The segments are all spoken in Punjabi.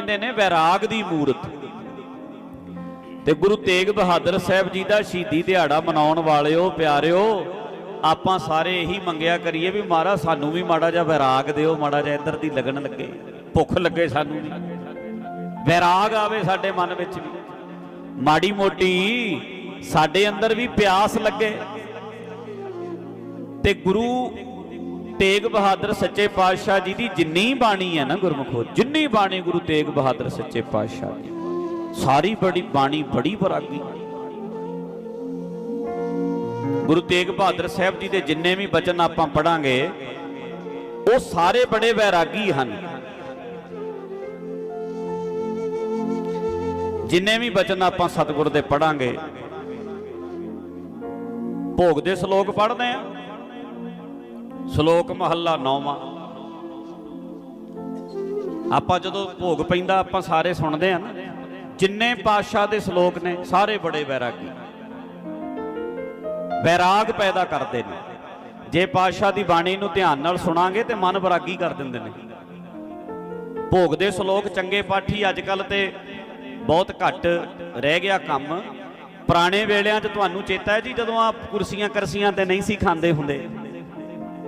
ਕਹਿੰਦੇ ਨੇ, ਵੈਰਾਗ ਦੀ ਮੂਰਤ। ਤੇ ਗੁਰੂ ਤੇਗ ਬਹਾਦਰ ਸਾਹਿਬ ਜੀ ਦਾ ਸ਼ਹੀਦੀ ਦਿਹਾੜਾ ਮਨਾਉਣ ਵਾਲਿਓ, ਪਿਆਰਿਓ, ਆਪਾਂ ਸਾਰੇ ਇਹੀ ਮੰਗਿਆ ਕਰੀਏ ਵੀ ਮਹਾਰਾਜ, ਸਾਨੂੰ ਵੀ ਮਾੜਾ ਜਿਹਾ ਵੈਰਾਗ ਦਿਓ, ਮਾੜਾ ਜਿਹਾ ਇੱਧਰ ਦੀ ਲੱਗਣ ਲੱਗੇ, ਭੁੱਖ ਲੱਗੇ ਸਾਨੂੰ ਵੀ। ਵੈਰਾਗ ਆਵੇ ਸਾਡੇ ਮਨ ਵਿੱਚ ਵੀ। ਮਾੜੀ ਮੋਟੀ ਸਾਡੇ ਅੰਦਰ ਵੀ ਪਿਆਸ ਲੱਗੇ। ਤੇ ਗੁਰੂ ਤੇਗ ਬਹਾਦਰ ਸੱਚੇ ਪਾਤਸ਼ਾਹ ਜੀ ਦੀ ਜਿੰਨੀ ਬਾਣੀ ਹੈ ਨਾ ਗੁਰਮੁਖੋ ਜਿੰਨੀ ਬਾਣੀ ਗੁਰੂ ਤੇਗ ਬਹਾਦਰ ਸੱਚੇ ਪਾਤਸ਼ਾਹ ਦੀ ਸਾਰੀ ਬੜੀ ਬਾਣੀ ਬੜੀ ਬਰਾਗੀ ਗੁਰੂ ਤੇਗ ਬਹਾਦਰ ਸਾਹਿਬ ਜੀ ਦੇ ਜਿੰਨੇ ਵੀ ਬਚਨ ਆਪਾਂ ਪੜਾਂਗੇ ਉਹ ਸਾਰੇ ਬੜੇ ਵੈਰਾਗੀ ਹਨ। ਜਿੰਨੇ ਵੀ ਬਚਨ ਆਪਾਂ ਸਤਿਗੁਰ ਦੇ ਪੜਾਂਗੇ ਭੋਗ ਦੇ ਸ਼ਲੋਕ ਪੜ੍ਹਦੇ ਆ। ਸ਼ਲੋਕ ਮਹੱਲਾ 9ਵਾਂ ਆਪਾਂ ਜਦੋਂ ਭੋਗ ਪੈਂਦਾ, ਆਪਾਂ ਸਾਰੇ ਸੁਣਦੇ ਆ ਨਾ, ਜਿੰਨੇ ਪਾਤਸ਼ਾਹ ਦੇ ਸ਼ਲੋਕ ਨੇ, ਸਾਰੇ ਬੜੇ ਵੈਰਾਗੀ। ਵੈਰਾਗ ਪੈਦਾ ਕਰਦੇ ਨੇ। ਜੇ ਪਾਤਸ਼ਾਹ ਦੀ ਬਾਣੀ ਨੂੰ ਧਿਆਨ ਨਾਲ ਸੁਣਾਂਗੇ ਤੇ ਮਨ ਵੈਰਾਗੀ ਕਰ ਦਿੰਦੇ ਨੇ। ਭੋਗ ਦੇ ਸ਼ਲੋਕ ਚੰਗੇ ਪਾਠੀ ਅੱਜ ਕੱਲ ਤੇ ਬਹੁਤ ਘੱਟ ਰਹਿ ਗਿਆ ਕੰਮ। ਪੁਰਾਣੇ ਵੇਲਿਆਂ 'ਚ ਤੁਹਾਨੂੰ ਚੇਤਾ ਹੈ ਜੀ, ਜਦੋਂ ਆ ਕੁਰਸੀਆਂ ਕਰਸੀਆਂ ਤੇ ਨਹੀਂ ਸੀ ਖਾਂਦੇ ਹੁੰਦੇ।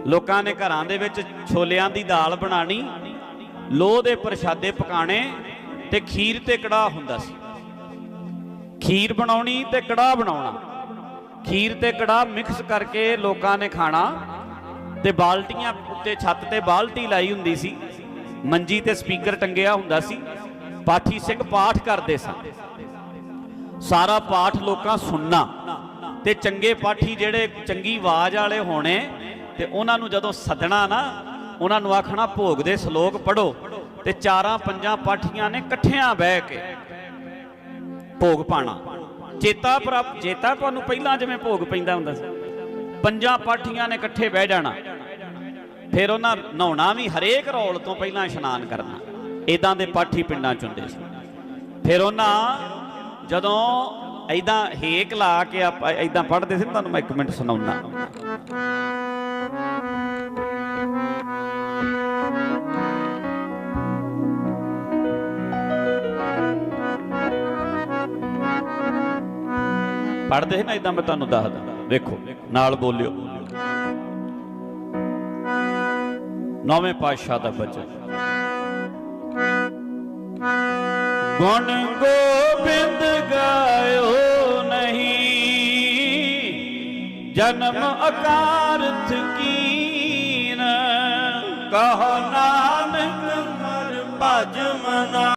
ਲੋਕਾਂ ਨੇ ਘਰਾਂ ਦੇ ਵਿੱਚ ਛੋਲਿਆਂ ਦੀ ਦਾਲ ਬਣਾਣੀ, ਲੋਹ ਦੇ ਪ੍ਰਸ਼ਾਦੇ ਪਕਾਣੇ ਤੇ ਖੀਰ ਤੇ ਕੜਾਹ ਹੁੰਦਾ ਸੀ। ਖੀਰ ਬਣਾਉਣੀ ਤੇ ਕੜਾਹ ਬਣਾਉਣਾ। ਖੀਰ ਤੇ ਕੜਾਹ ਮਿਕਸ ਕਰਕੇ ਲੋਕਾਂ ਨੇ ਖਾਣਾ ਤੇ ਬਾਲਟੀਆਂ ਉੱਤੇ ਛੱਤ ਤੇ ਬਾਲਟੀ ਲਾਈ ਹੁੰਦੀ ਸੀ। ਮੰਜੀ ਤੇ ਸਪੀਕਰ ਟੰਗਿਆ ਹੁੰਦਾ ਸੀ। ਪਾਠੀ ਸਿੰਘ ਪਾਠ ਕਰਦੇ ਸਨ। ਸਾਰਾ ਪਾਠ ਲੋਕਾਂ ਸੁਣਨਾ ਤੇ ਚੰਗੇ ਪਾਠੀ ਜਿਹੜੇ ਚੰਗੀ ਆਵਾਜ਼ ਵਾਲੇ ਹੋਣੇ ਤੇ ਉਹਨਾਂ ਨੂੰ ਜਦੋਂ ਸੱਦਣਾ ਨਾ, ਉਹਨਾਂ ਨੂੰ ਆਖਣਾ, ਭੋਗ ਦੇ ਸ਼ਲੋਕ ਪੜੋ ਤੇ ਚਾਰਾਂ ਪੰਜਾਂ ਪਾਠੀਆਂ ਨੇ ਇਕੱਠਿਆਂ ਬਹਿ ਕੇ ਭੋਗ ਪਾਣਾ। ਚੇਤਾ ਪ੍ਰਾਪ, ਚੇਤਾ ਤੁਹਾਨੂੰ ਪਹਿਲਾਂ ਜਿਵੇਂ ਭੋਗ ਪੈਂਦਾ ਹੁੰਦਾ ਸੀ। ਪੰਜਾਂ ਪਾਠੀਆਂ ਨੇ ਇਕੱਠੇ ਬਹਿ ਜਾਣਾ। ਫਿਰ ਉਹਨਾਂ ਨਹਾਉਣਾ ਵੀ ਹਰੇਕ ਰੌਲ ਤੋਂ ਪਹਿਲਾਂ ਇਸ਼ਨਾਨ ਕਰਨਾ। ਇਦਾਂ ਦੇ ਪਾਠੀ ਪਿੰਡਾਂ ਚ ਹੁੰਦੇ ਸੀ। ਫਿਰ ਉਹਨਾਂ ਜਦੋਂ ਐਦਾਂ ਹੇਕ ਲਾ ਕੇ ਆਪਾਂ ਐਦਾਂ ਪੜ੍ਹਦੇ ਸੀ, ਤੁਹਾਨੂੰ ਮੈਂ ਇੱਕ ਮਿੰਟ ਸੁਣਾਉਣਾ ਪੜ੍ਹਦੇ ਸੀ ਨਾ ਐਦਾਂ ਮੈਂ ਤੁਹਾਨੂੰ ਦੱਸਦਾ। ਵੇਖੋ, ਨਾਲ ਬੋਲਿਓ। ਨੌਵੇਂ ਪਾਤਸ਼ਾਹ ਦਾ ਬਚਨ। ਗੁਣ ਗੋਬਿੰਦ ਗਾਇਓ ਜਨਮ ਅਕਾਰਥ ਕੀਨ ਕਹੋ ਨਾਨਕ ਹਰ ਭਜ ਮਨਾ